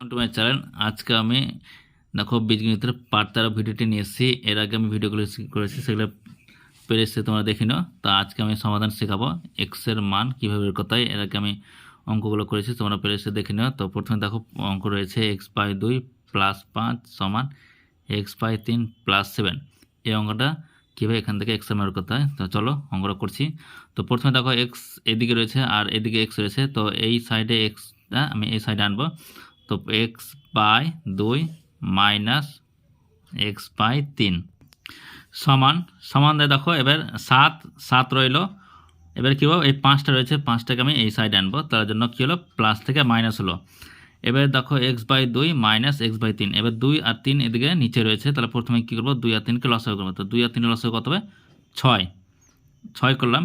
To my channel আজকে আমি দেখো বীজগণিতের পার্ট তারা ভিডিওটি নিয়ে এসেছি। এর আগে আমি ভিডিওগুলো করেছি, সেগুলো পেরে এসে তোমরা দেখে নাও। তো আজকে আমি সমাধান শেখাবো এক্সের মান কীভাবে বের করতে এর আগে আমি অঙ্কগুলো করেছি, তোমরা পেরে এসে দেখে নাও। তো প্রথমে দেখো অঙ্ক রয়েছে এক্স বাই দুই প্লাস পাঁচ সমান এক্স বাই তিন প্লাস সেভেন এই অঙ্কটা কীভাবে এখান থেকে এক্সের বের করতে হয়? তো চলো অঙ্কটা করছি। তো প্রথমে দেখো এক্স এদিকে রয়েছে আর এদিকে এক্স রয়েছে। তো এই সাইডে এক্সটা আমি এই সাইডে আনব। তো এক্স বাই দুই মাইনাস এক্স বাই তিন। সমান সমান দিয়ে দেখো, এবার সাত সাত রইল। এবার কী হলো? এই পাঁচটা রয়েছে, পাঁচটাকে আমি এই সাইডে আনব। তার জন্য কী হলো? প্লাস থেকে মাইনাস হলো। এবার দেখো এক্স বাই দুই মাইনাস এক্স বাই তিন। এবার দুই আর তিন এদিকে নিচে রয়েছে। তাহলে প্রথমে কী করব? দুই আর তিনকে লসাগু করব তো দুই আর তিন লসাগু কত হবে? ছয়। ছয় করলাম।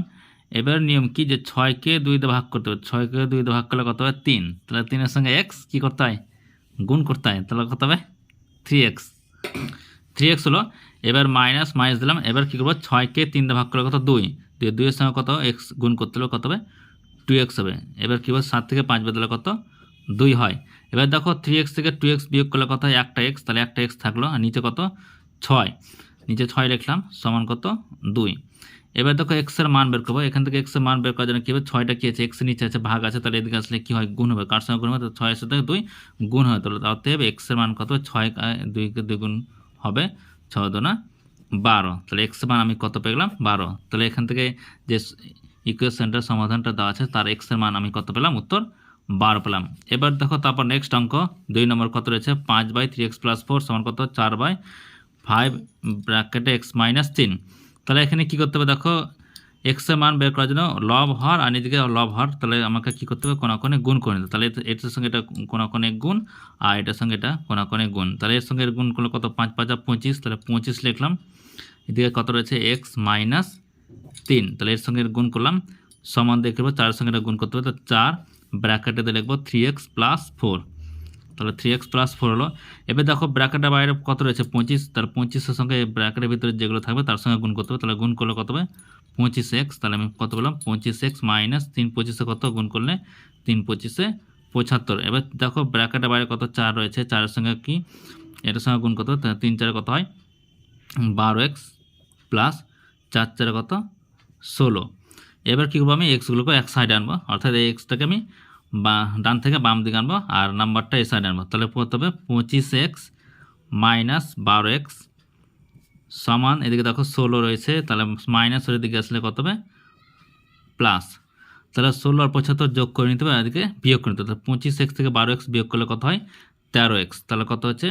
এবার নিয়ম কি যে ছয়কে দুই দিয়ে ভাগ করতে হবে? ছয়কে দুই দিয়ে ভাগ করলে কত হবে? তিন। তাহলে তিনের সঙ্গে এক্স কী করতে হয়? গুণ করতে হয়। তাহলে কত হবে? থ্রি এক্স থ্রি এক্স হলো, এবার মাইনাস মাইনাস দিলাম। এবার কী করব? ছয়কে তিন দিয়ে ভাগ করলে কত? দুই। দুই দুইয়ের সঙ্গে কত? এক্স গুণ করতে হলে কত হবে? টু এক্স হবে। এবার কী হবে সাত থেকে পাঁচ বদলে কত? দুই হয়। এবার দেখো থ্রি এক্স থেকে টু এক্স বিয়োগ করলে কত হয়? একটা এক্স তাহলে একটা এক্স থাকল। আর নিচে কত? ছয়। নিচে ছয় লিখলাম। সমান কত? দুই। এবার দেখো এক্সের মান বের করব। এখান থেকে এক্সের মান বের করার জন্য কী হবে? ছয়টা কী আছে? এক্সের নিচে আছে, ভাগ আছে, তাহলে এদিকে আসলে কী হয়? গুণ হবে। কার সঙ্গে গুণ হবে? ছয়ের সাথে দুই গুণ হয় তাহলে অতএব এক্সের মান কত ছয় দুইকে দুই গুণ হবে ছয় দোনা বারো। তাহলে এক্সের মান আমি কত পেলাম বারো। তাহলে এখান থেকে যে ইকুয়েশনটার সমাধানটা দেওয়া আছে, তার এক্সের মান আমি কত পেলাম? উত্তর বারো পেলাম। এবার দেখো তারপর নেক্সট অঙ্ক। দুই নম্বর কত রয়েছে? পাঁচ by three x plus four সমান কত? চার বাই ফাইভ ব্র্যাকেটে এক্স মাইনাস তিন। তাহলে এখানে কী করতে হবে? দেখো এক্সের মান বের করার জন্য লব হর আর এদিকে লব হর। তাহলে আমাকে কী করতে হবে? কোনাকোনে গুণ করে নিতে তাহলে এটার সঙ্গে এটা কোনাকোনে গুণ আর এটার সঙ্গে এটা কোনাকোনে গুণ। তাহলে এর সঙ্গে গুণ করলে কত? পাঁচ, পাঁচা পঁচিশ। তাহলে পঁচিশ লিখলাম। এদিকে কত রয়েছে? এক্স মাইনাস তিন। তাহলে এর সঙ্গে গুণ করলাম। সমান দেখে চারের সঙ্গে এটা গুণ করতে হবে। তো চার ব্র্যাকেটে লিখব থ্রি এক্স প্লাস ফোর তাহলে থ্রি এক্স প্লাস ফোর হলো। এবার দেখো ব্র্যাকেটের বাইরে কত রয়েছে? পঁচিশ। তার পঁচিশের সঙ্গে ব্র্যাকেটের ভিতরে যেগুলো থাকবে, তার সঙ্গে গুণ করতে হবে। তাহলে গুণ করলে কত হবে? পঁচিশ এক্স তাহলে আমি কত বললাম পঁচিশ এক্স মাইনাস তিন পঁচিশে কত? গুণ করলে তিন পঁচিশে পঁচাত্তর। এবার দেখো ব্র্যাকেটের বাইরে কত? চার রয়েছে। চারের সঙ্গে কি? এটার সঙ্গে গুণ করতে হবে। তিন চারে কত হয়? বারো এক্স প্লাস চার চারে কত? ষোলো। এবার কী করব আমি? এক্সগুলোকে এক সাইডে আনব। অর্থাৎ এই এক্সটাকে আমি বা ডান থেকে বাম দিকে আনব, আর নাম্বারটা এই সাইডে আনব। তাহলে পড়তে হবে পঁচিশ এক্স মাইনাস বারো এক্স সমান, এদিকে দেখো ষোলো রয়েছে, তাহলে মাইনাসের দিকে আসলে কত হবে? প্লাস। তাহলে ষোলো আর পঁচাত্তর যোগ করে নিতে হবে এদিকে বিয়োগ করে নিতে হবে। পঁচিশ এক্স থেকে বারো এক্স বিয়োগ করলে কত হয়? তেরো এক্স। তাহলে কত হচ্ছে?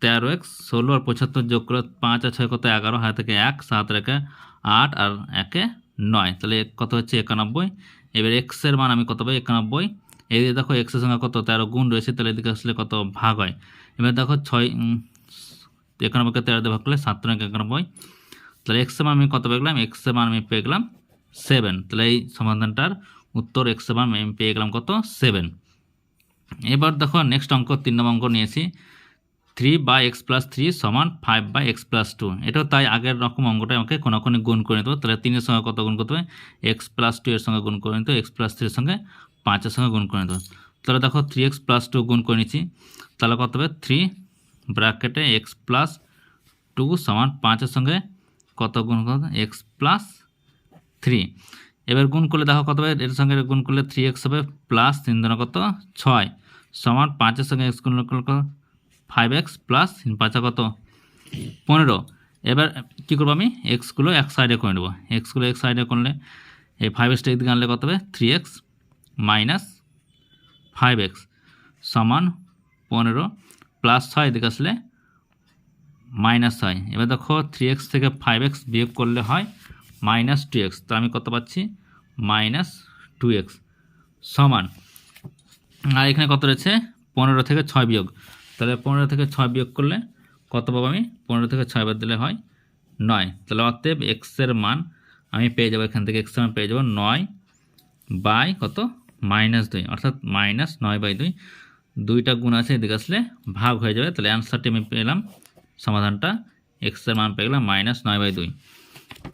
তেরো এক্স। ষোলো আর পঁচাত্তর যোগ করে পাঁচ আর ছয় কত? এগারো। হাত থেকে এক, সাত রেখে আট, আর একে নয়, তাহলে কত হচ্ছে? একানব্বই। এবার এক্সের মান আমি কত পাই? একানব্বই। এই দেখো এক্সের সঙ্গে কত? তেরো গুণ রয়েছে, তাহলে এদিকে আসলে কত ভাগ হয়? এবার দেখো ছয় একানব্বইকে তেরো দিয়ে ভাগ করলে সাত নয়, একানব্বই। তাহলে এক্সের মান আমি কত পেয়ে গেলাম? এক্সের মান আমি পেয়ে গেলাম সেভেন তাহলে এই সমাধানটার উত্তর এক্সের মান আমি পেয়ে গেলাম কত? সেভেন এবার দেখো নেক্সট অঙ্ক, তিন নম্বর অঙ্ক নিয়েছি। Three by x plus three সমান five by x plus two এটাও তাই আগের রকম অঙ্কটা আমাকে কোনো কোনো গুণ করে নিতে হবে। তাহলে তিনের সঙ্গে কত গুণ করতে হবে? এক্স প্লাস টু এর সঙ্গে গুণ করে নিতে হবে। এক্স প্লাস থ্রির সঙ্গে পাঁচের সঙ্গে গুণ করে নিতে হবে। তাহলে দেখো থ্রি এক্স প্লাস টু গুণ করে নিচ্ছি। তাহলে কত হবে? থ্রি ব্র্যাকেটে এক্স প্লাস টু সমান পাঁচের সঙ্গে কত গুণ করতে এক্স প্লাস থ্রি এবার গুণ করলে দেখো কত হবে? এর সঙ্গে গুণ করলে থ্রি এক্স হবে প্লাস তিন ধরনের কত? ছয়। সমান পাঁচের সঙ্গে এক্স গুণ করলে ফাইভ এক্স প্লাস তিন পাঁচা কত? পনেরো। এবার কী করব আমি? এক্সগুলো এক সাইডে করে নেব। এক্সগুলো এক সাইডে করলে এই ফাইভ এক্সটা এদিকে আনলে কত হবে? Three x minus five x সমান পনেরো প্লাস ছয় এদিকে আসলে মাইনাস ছয়। এবার দেখো থ্রি এক্স থেকে ফাইভ এক্স বিয়োগ করলে হয় মাইনাস টু এক্স তো আমি কত পাচ্ছি? মাইনাস টু এক্স সমান। আর এখানে কত রয়েছে? পনেরো থেকে ছয় বিয়োগ। তাহলে পনেরো থেকে ছয় বিয়োগ করলে কত পাবো আমি? পনেরো থেকে ছয় বাদ দিলে হয় নয়। তাহলে অতএব এক্সের মান আমি পেয়ে যাব এখান থেকে এক্সের মান পেয়ে যাব নয় বাই কত? মাইনাস দুই। অর্থাৎ মাইনাস নয় বাই দুই। দুইটা গুণ আছে, এদিকে আসলে ভাগ হয়ে যাবে। তাহলে অ্যান্সারটি আমি পেলাম, সমাধানটা এক্সের মান পেয়ে গেলাম মাইনাস নয় বাই দুই।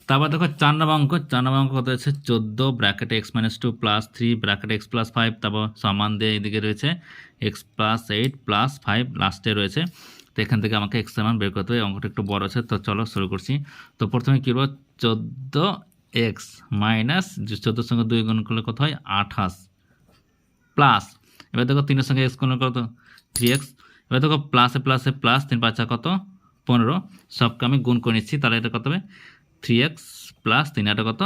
তারপর দেখো চার নম্বর অঙ্ক চার নম্বর অঙ্ক কত আছে চোদ্দ bracket x minus two plus three bracket x plus five তারপর সমান দিয়ে এদিকে রয়েছে x plus eight plus five লাস্টে রয়েছে। তো এখান থেকে আমাকে এক্স মান বের করতে হবে অঙ্কটা একটু বড় আছে, তো চলো শুরু করছি। তো প্রথমে কী করব চোদ্দ এক্স মাইনাস চোদ্দোর সঙ্গে দুই গুণ করলে কত হয়? আঠাশ প্লাস এবার দেখো তিনের সঙ্গে এক্স গুণ কত? থ্রি এক্স এবার দেখো প্লাসে প্লাসে প্লাস তিন পাঁচা কত? পনেরো। সবকে আমি গুণ করে নিচ্ছি, তাহলে এটা কত হবে? থ্রি এক্স প্লাস তিন এটা কত?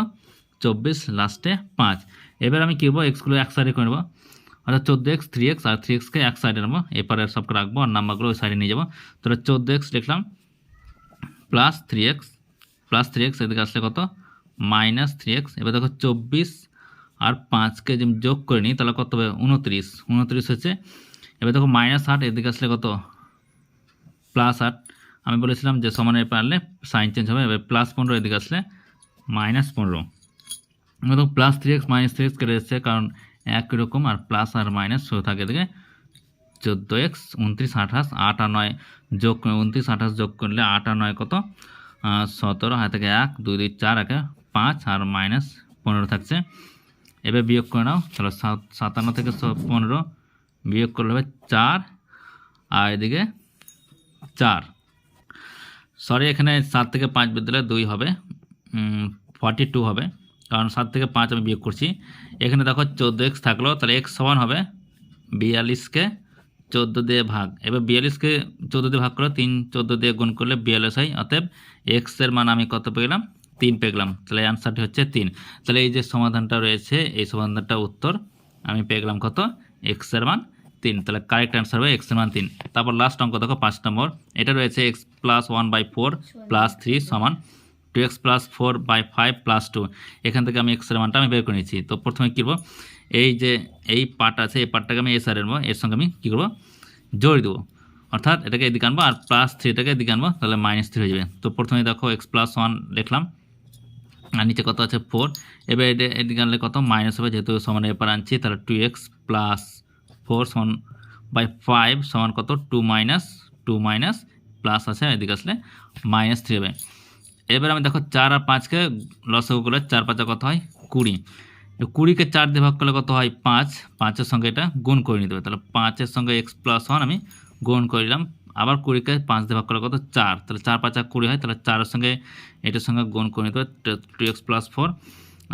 চব্বিশ লাস্টে পাঁচ। এবার আমি কী করব? এক্সগুলো এক সাইডে করে নেব। অর্থাৎ চোদ্দ এক্স থ্রি এক্স আর থ্রি এক্সকে এক সাইডে নেব। এপারে সবকে রাখব, আর নাম্বারগুলো ওই সাইডে নিয়ে যাব। তাহলে চোদ্দ এক্স লিখলাম plus three x plus three x এদিকে আসলে কত? মাইনাস থ্রি এক্স এবার দেখো চব্বিশ আর পাঁচকে যদি যোগ করে নিই, তাহলে কত হবে? উনত্রিশ। উনত্রিশ হচ্ছে, এবার দেখো মাইনাস আট এদিকে আসলে কত? প্লাস আট। আমি বলেছিলাম যে সমানের পারলে সাইন চেঞ্জ হবে, এবার প্লাস পনেরো এদিকে আসলে মাইনাস পনেরো। দেখো plus three x minus three x কেটে যাচ্ছে, কারণ একই রকম আর প্লাস আর মাইনাস শুরু থাকে এদিকে চোদ্দ এক্স উনত্রিশ, আঠাশ, আট আর নয় যোগ উনত্রিশ, আঠাশ যোগ করলে আট আর নয় কত? সতেরো, হাত থেকে এক, দুই দুই, চার, একে পাঁচ আর মাইনাস পনেরো থাকছে। এবার বিয়োগ করে নাও সাত, সাতান্ন থেকে পনেরো বিয়োগ করলে হবে চার, আর এদিকে চার। সরি, এখানে সাত থেকে পাঁচ বিদ্যালয়ে দুই হবে। ফর্টি টু হবে। কারণ সাত থেকে পাঁচ আমি বিয়োগ করছি। এখানে দেখো চোদ্দ এক্স থাকল, তাহলে এক্স সমান হবে বিয়াল্লিশকে চোদ্দ দিয়ে ভাগ। এবার বিয়াল্লিশকে চোদ্দ দিয়ে ভাগ করে তিন, চোদ্দ দিয়ে গুণ করলে বিয়াল্লিশ হয়। অতএব এক্সের মান আমি কত পেলাম? তিন পেলাম। তাহলে অ্যান্সারটি হচ্ছে তিন। তাহলে এই যে সমাধানটা রয়েছে, এই সমাধানটা উত্তর আমি পেয়ে গেলাম কত এক্সের মান। তিন, তাহলে কারেক্ট অ্যান্সার হবে এক্সের মান তিন। তারপর লাস্ট অঙ্ক দেখো পাঁচ নম্বর। এটা রয়েছে x plus one by four plus three সমান two x plus four by five plus two এখান থেকে আমি এক্সের মানটা আমি বের করে নিচ্ছি তো প্রথমে কী করব? এই যে, এই পার্ট আছে, এই পার্টটাকে আমি এস আর নেব। এর সঙ্গে আমি কী করব? জোড় দেবো। অর্থাৎ এটাকে এদিকে আনব আর প্লাস থ্রিটাকে এদিকে আনব, তাহলে মাইনাস থ্রি হয়ে যাবে। তো প্রথমে দেখো এক্স প্লাস ওয়ান লিখলাম। আর নিচে কত আছে? ফোর এবার এদিকে আনলে কত? মাইনাস হবে, যেহেতু সমান এপার আনছি, তাহলে টু এক্স প্লাস ফোর সমান বাই ফাইভ সমান কত? Two minus two minus, plus আছে, এদিকে আসলে মাইনাস থ্রি হবে। এবার আমি দেখো চার আর পাঁচকে লসগু করলে চার পাঁচে কত হয়? কুড়ি। কুড়িকে চার দিয়ে ভাগ করলে কত হয়? পাঁচ। পাঁচের সঙ্গে এটা গুণ করে নিতে হবে। তাহলে পাঁচের সঙ্গে এক্স প্লাস ওয়ান আমি গুণ করে নিলাম। আবার কুড়িকে পাঁচ দিয়ে ভাগ করলে কত? চার। তাহলে চার পাঁচা কুড়ি হয়, তাহলে চারের সঙ্গে এটার সঙ্গে গুণ করে নিতে হবে। Two x plus four.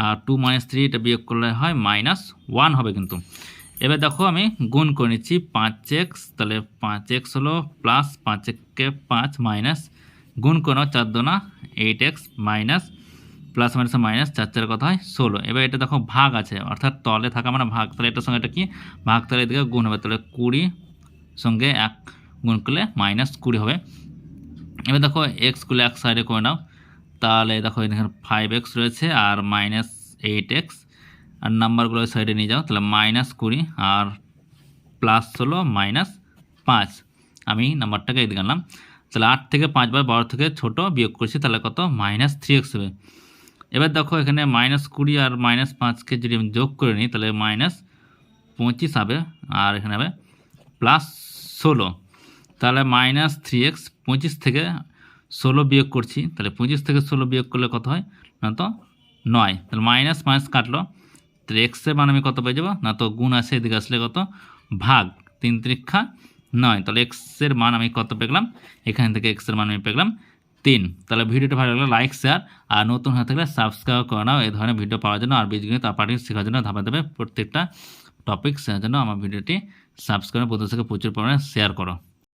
আর টু মাইনাস থ্রি এটা বিয়োগ করলে হয় মাইনাস ওয়ান হবে কিন্তু। এবার দেখো আমি গুণ করে নিচ্ছি পাঁচ এক্স, তাহলে পাঁচ এক্স হলো প্লাস পাঁচ এককে পাঁচ মাইনাস গুণ করো চার দোনা eight x minus plus minus minus চার চার কথা হয় ষোলো। এবার এটা দেখো ভাগ আছে, অর্থাৎ তলে থাকা মানে ভাগ, তাহলে এটার সঙ্গে এটা কি? ভাগ তাহলে এদিকে গুণ হবে, তাহলে কুড়ি সঙ্গে এক গুণ করলে মাইনাস কুড়ি হবে। এবার দেখো এক্স এক্সগুলো এক সাইডে করে নাও, তাহলে দেখো এখানে ফাইভ এক্স রয়েছে আর মাইনাস এইট এক্স আর নাম্বারগুলো সাইডে নিয়ে যাও, তাহলে মাইনাস কুড়ি আর প্লাস ষোলো মাইনাস পাঁচ। আমি নাম্বারটাকে এদিকে আনলাম। তাহলে আট থেকে পাঁচ বার বারো থেকে ছোটো বিয়োগ করছি, তাহলে কত? মাইনাস থ্রি এক্স হবে। এবার দেখো এখানে মাইনাস কুড়ি আর মাইনাস পাঁচকে যদি আমি যোগ করে নিই, তাহলে মাইনাস পঁচিশ হবে, আর এখানে হবে প্লাস ষোলো। তাহলে মাইনাস থ্রি এক্স পঁচিশ থেকে ষোলো বিয়োগ করছি, তাহলে পঁচিশ থেকে ষোলো বিয়োগ করলে কত হয়? না তো নয়। তাহলে মাইনাস মাইনাস কাটলো। তাহলে এক্সের মান আমি কত পেয়ে যাব? না তো গুণ আছে, এদিকে আসলে কত? ভাগ, তিন ত্রিক্ষা, নয়। তাহলে এক্সের মান আমি কত পেলাম এখান থেকে এক্সের মান আমি পেলাম তিন। তাহলে ভিডিওটা ভালো লাগলে লাইক শেয়ার আর নতুন হয়ে থাকলে সাবস্ক্রাইব করে নাও। এই ধরনের ভিডিও পাওয়ার জন্য আর বীজগণিত আপাটি শেখার জন্য ধাপে ধাপে প্রত্যেকটা টপিক শেখার জন্য আমার ভিডিওটি সাবস্ক্রাইব প্রত্যেক প্রচুর পরিমাণে শেয়ার করো।